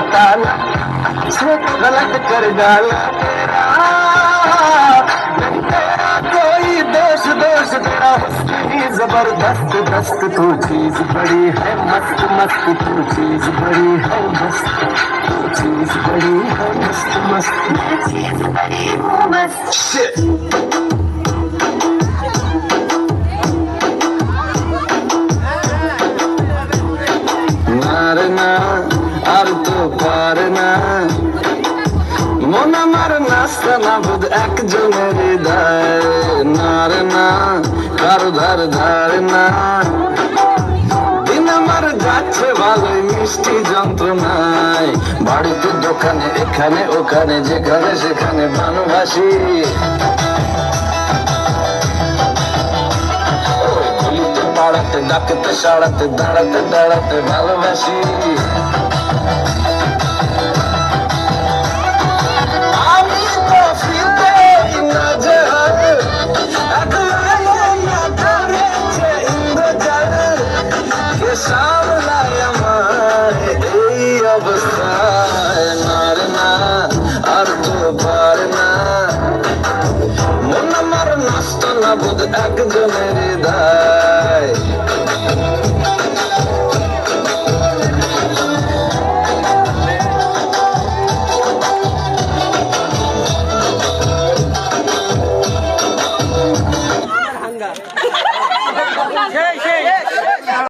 मुझसे गलत कर डाला। तेरा कोई दोष दोष तेरा ज़बरदस्त दस्त तू चीज़ बड़ी है मस्त मस्त तू चीज़ बड़ी है मस्त तू चीज़ बड़ी है मस्त मस्त। चीज़ बड़ी हूँ আর তো পার না। মন আমার নাস্তা না বুধ একজনের হৃদয় নার না কারও ধার ধার না। দিন আমার যাচ্ছে ভালোই, মিষ্টি যন্ত্রণায়। বাড়িতে দোকানে, এখানে, ওখানে, যেখানে, সেখানে ভালোবাসি। পাড়াতে, ডাকতে সাড়াতে দাঁড়াতে দাঁড়াতে ভালোবাসি। অবস্থায় নার না আর তো পার না। মন আমার হৃদয়